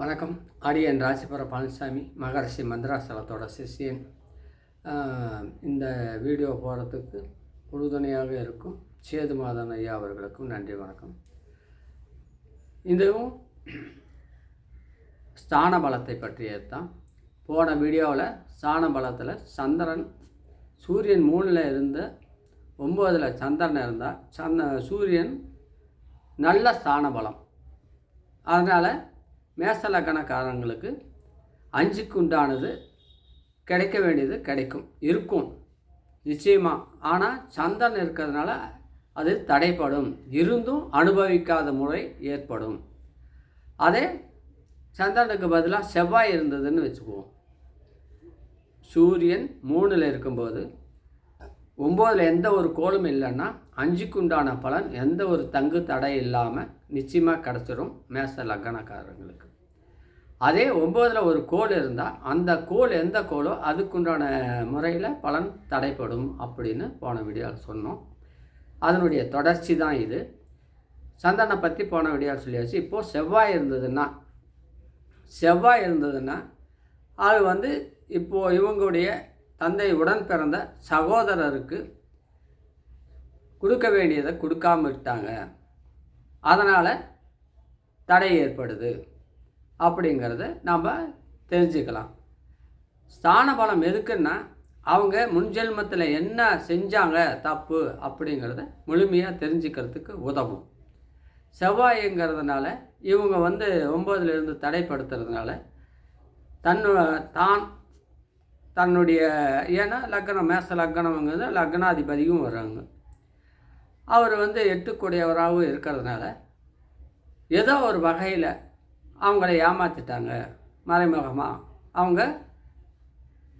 வணக்கம். அடியன் ராசிபுர பழனிசாமி மகரிஷி மந்திராசலத்தோட சிஷியன். இந்த வீடியோ போகிறதுக்கு உறுதுணையாக இருக்கும் சேது மாதன் ஐயா அவர்களுக்கும் நன்றி வணக்கம். இதுவும் ஸ்தான பலத்தை பற்றியது தான் போன வீடியோவில் ஸ்தான பலத்தில் சந்திரன் சூரியன் மூணில் இருந்து ஒம்போதில் சந்திரன் இருந்தால் சந்த சூரியன் நல்ல ஸ்தான பலம் அதனால் மேசலக்கணக்காரங்களுக்கு அஞ்சுக்கு உண்டானது கிடைக்க வேண்டியது கிடைக்கும். இருக்கும். நிச்சயமாக ஆனால் சந்திரன் இருக்கிறதுனால அது தடைப்படும். இருந்தும் அனுபவிக்காத முறை ஏற்படும். அதே சந்திரனுக்கு பதிலாக செவ்வாய் இருந்ததுன்னு வச்சுக்குவோம். சூரியன் மூணில் இருக்கும்போது ஒம்போதில் எந்த ஒரு கோளும் இல்லைன்னா அஞ்சுக்கு உண்டான பலன் எந்த ஒரு தங்கு தடை இல்லாமல் நிச்சயமாக கிடச்சிடும் மேச லக்னக்காரங்களுக்கு அதே ஒம்போதில் ஒரு கோல் இருந்தால் அந்த கோல் எந்த கோலோ அதுக்குண்டான முறையில் பலன் தடைப்படும் அப்படின்னு போன வீடியோவில் சொன்னோம். அதனுடைய தொடர்ச்சி தான் இது. சந்தனை பற்றி போன வீடியோவில் சொல்லியாச்சு. இப்போது செவ்வாய் இருந்ததுன்னா செவ்வாய் இருந்ததுன்னா அது வந்து இப்போது இவங்களுடைய தந்தை உடன் பிறந்த சகோதரருக்கு கொடுக்க வேண்டியதை கொடுக்காம விட்டாங்க. அதனால் தடை ஏற்படுது அப்படிங்கிறத நாம் தெரிஞ்சுக்கலாம். ஸ்தான பலம் எதுக்குன்னா அவங்க முன்ஜென்மத்தில் என்ன செஞ்சாங்க தப்பு அப்படிங்கிறத முழுமையாக தெரிஞ்சுக்கிறதுக்கு உதவும். செவ்வாய்ங்கிறதுனால இவங்க வந்து ஒம்பதுலேருந்து தடைப்படுத்துறதுனால தன்னு தான் தன்னுடைய ஏன்னா லக்னம் மேச லக்னம்ங்கிறது லக்னாதிபதியும் வர்றாங்க. அவர் வந்து எட்டுக்கூடியவராகவும் இருக்கிறதுனால ஏதோ ஒரு வகையில் அவங்கள ஏமாற்றிட்டாங்க மறைமுகமாக அவங்க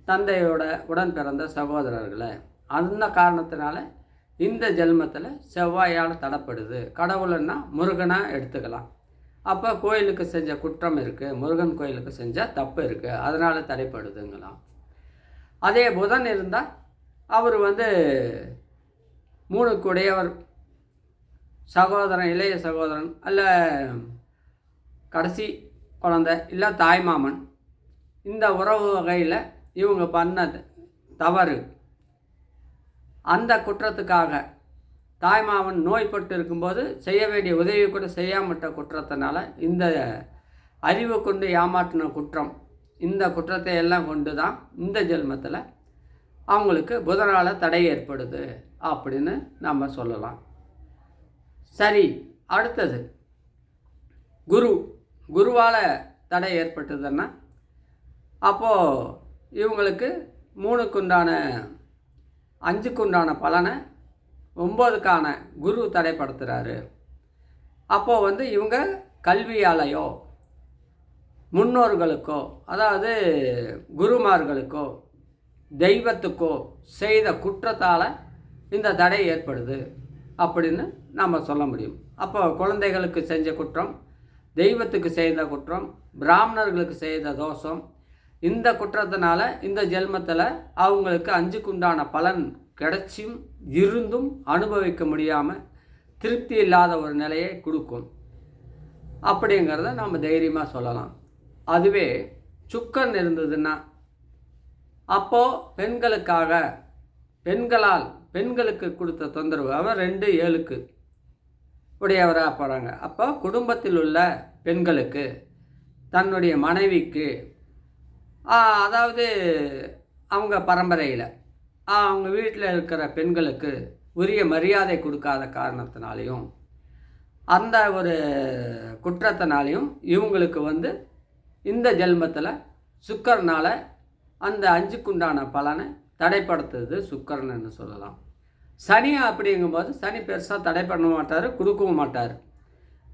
தந்தையோட உடன் பிறந்த சகோதரர்களை. அந்த காரணத்தினால இந்த ஜென்மத்தில் செவ்வாயால் தடப்படுது. கடவுள்னா முருகனாக எடுத்துக்கலாம். அப்போ கோயிலுக்கு செஞ்ச குற்றம் இருக்குது முருகன் கோயிலுக்கு செஞ்ச தப்பு இருக்குது அதனால் தடைப்படுதுங்களாம். அதே புதன் இருந்தால் அவர் வந்து மூணுக்குடையவர் சகோதரன் இளைய சகோதரன் அல்ல கடைசி குழந்தை இல்லை தாய்மாமன் இந்த உறவு வகையில் இவங்க பண்ண தவறு. அந்த குற்றத்துக்காக தாய்மாமன் நோய்பட்டு இருக்கும்போது செய்ய வேண்டிய உதவி கூட செய்யாமட்ட குற்றத்தினால இந்த அறிவு கொண்டு ஏமாற்றின குற்றம் இந்த குற்றத்தை எல்லாம் கொண்டு தான் இந்த ஜென்மத்தில் அவங்களுக்கு புதனால் தடை ஏற்படுது அப்படின்னு நம்ம சொல்லலாம். சரி அடுத்தது. குரு குருவால் தடை ஏற்பட்டதுன்னா அப்போது இவங்களுக்கு மூணுக்குண்டான அஞ்சுக்குண்டான பலனை ஒம்போதுக்கான குரு தடைப்படுத்துகிறாரு அப்போது வந்து இவங்க கல்வியாலையோ முன்னோர்களுக்கோ அதாவது குருமார்களுக்கோ தெய்வத்துக்கோ செய்த குற்றத்தால் இந்த தடை ஏற்படுது. அப்படின்னு நம்ம சொல்ல முடியும். அப்போ குழந்தைகளுக்கு செஞ்ச குற்றம் தெய்வத்துக்கு செய்த குற்றம் பிராமணர்களுக்கு செய்த தோஷம் இந்த குற்றத்தினால இந்த ஜென்மத்தில் அவங்களுக்கு அஞ்சுக்குண்டான பலன் கிடைச்சும் இருந்தும் அனுபவிக்க முடியாமல் திருப்தி இல்லாத ஒரு நிலையை கொடுக்கும். அப்படிங்கிறத நம்ம தைரியமாக சொல்லலாம். அதுவே சுக்கன் இருந்ததுன்னா அப்போது பெண்களுக்காக பெண்களால் பெண்களுக்கு கொடுத்த தொந்தரவு. அவன் ரெண்டு ஏழுக்கு உடையவராக போகிறாங்க அப்போ குடும்பத்தில் உள்ள பெண்களுக்கு தன்னுடைய மனைவிக்கு அதாவது அவங்க பரம்பரையில் அவங்க வீட்டில் இருக்கிற பெண்களுக்கு உரிய மரியாதை கொடுக்காத காரணத்தினாலையும் அந்த ஒரு குற்றத்தினாலையும் இவங்களுக்கு வந்து இந்த ஜென்மத்தில் சுக்கரனால் அந்த அஞ்சுக்குண்டான பலனை தடைப்படுத்துறது சுக்கரன்னு சொல்லலாம். சனி அப்படிங்கும்போது சனி பெருசாக தடை பண்ண மாட்டார் கொடுக்கவும் மாட்டார்.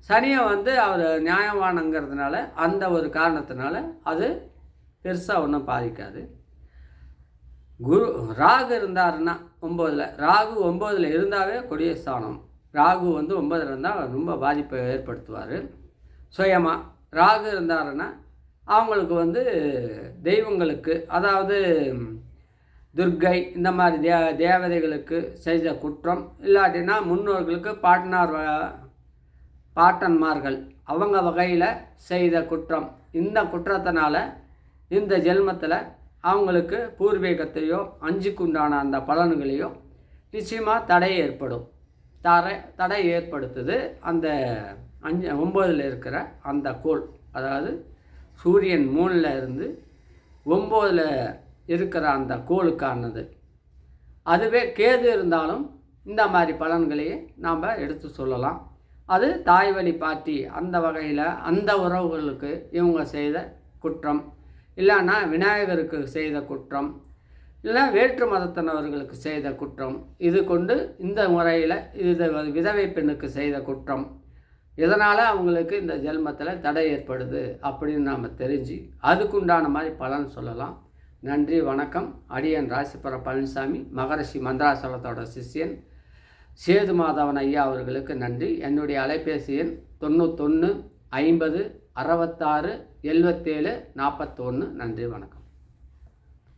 சனியை வந்து அவர் நியாயமானங்கிறதுனால அந்த ஒரு காரணத்தினால அது பெருசாக ஒன்றும் பாதிக்காது. குரு ராகு இருந்தாருன்னா ஒம்போதில் ராகு ஒம்போதில் இருந்தாவே கொடிய ஸ்தானம். ராகு வந்து ஒன்பதில் இருந்தால் ரொம்ப பாதிப்பை ஏற்படுத்துவார். சுயமாக ராகு இருந்தாருன்னா அவங்களுக்கு வந்து தெய்வங்களுக்கு அதாவது துர்க்கை இந்த மாதிரி தே தேவதைகளுக்கு செய்த குற்றம் இல்லாட்டினா முன்னோர்களுக்கு பாட்டனார் பாட்டன்மார்கள் அவங்க வகையில் செய்த குற்றம். இந்த குற்றத்தினால இந்த ஜென்மத்தில் அவங்களுக்கு பூர்வீகத்தையோ அஞ்சுக்குண்டான அந்த பலன்களையோ நிச்சயமாக தடை ஏற்படும். தடை தடை ஏற்படுத்துது அந்த அஞ்சு ஒம்போதில் இருக்கிற அந்த கோள். அதாவது சூரியன் மூணில் இருந்து ஒம்போதில் இருக்கிற அந்த கோளுக்கானது. அதுவே கேது இருந்தாலும் இந்த மாதிரி பலன்களையே நாம் எடுத்து சொல்லலாம். அது தாய் வழி பாட்டி அந்த வகையில் அந்த உறவுகளுக்கு இவங்க செய்த குற்றம். இல்லைன்னா விநாயகருக்கு செய்த குற்றம். இல்லை வேற்று மதத்தினவர்களுக்கு செய்த குற்றம். இது கொண்டு இந்த முறையில் இது விதவை பெண்ணுக்கு செய்த குற்றம். இதனால் அவங்களுக்கு இந்த ஜென்மத்தில் தடை ஏற்படுது அப்படின்னு நாம் தெரிஞ்சு அதுக்குண்டான மாதிரி பலன் சொல்லலாம். நன்றி வணக்கம். அடியன் ராசிபுர பழனிசாமி மகரிஷி மந்திராசலத்தோட சிஷ்யன் சேது மாதவன் ஐயா அவர்களுக்கு நன்றி. என்னுடைய அலைபேசி எண் தொண்ணூத்தொன்று ஐம்பது அறுபத்தாறு எழுபத்தேழு நாற்பத்தொன்று நன்றி வணக்கம்.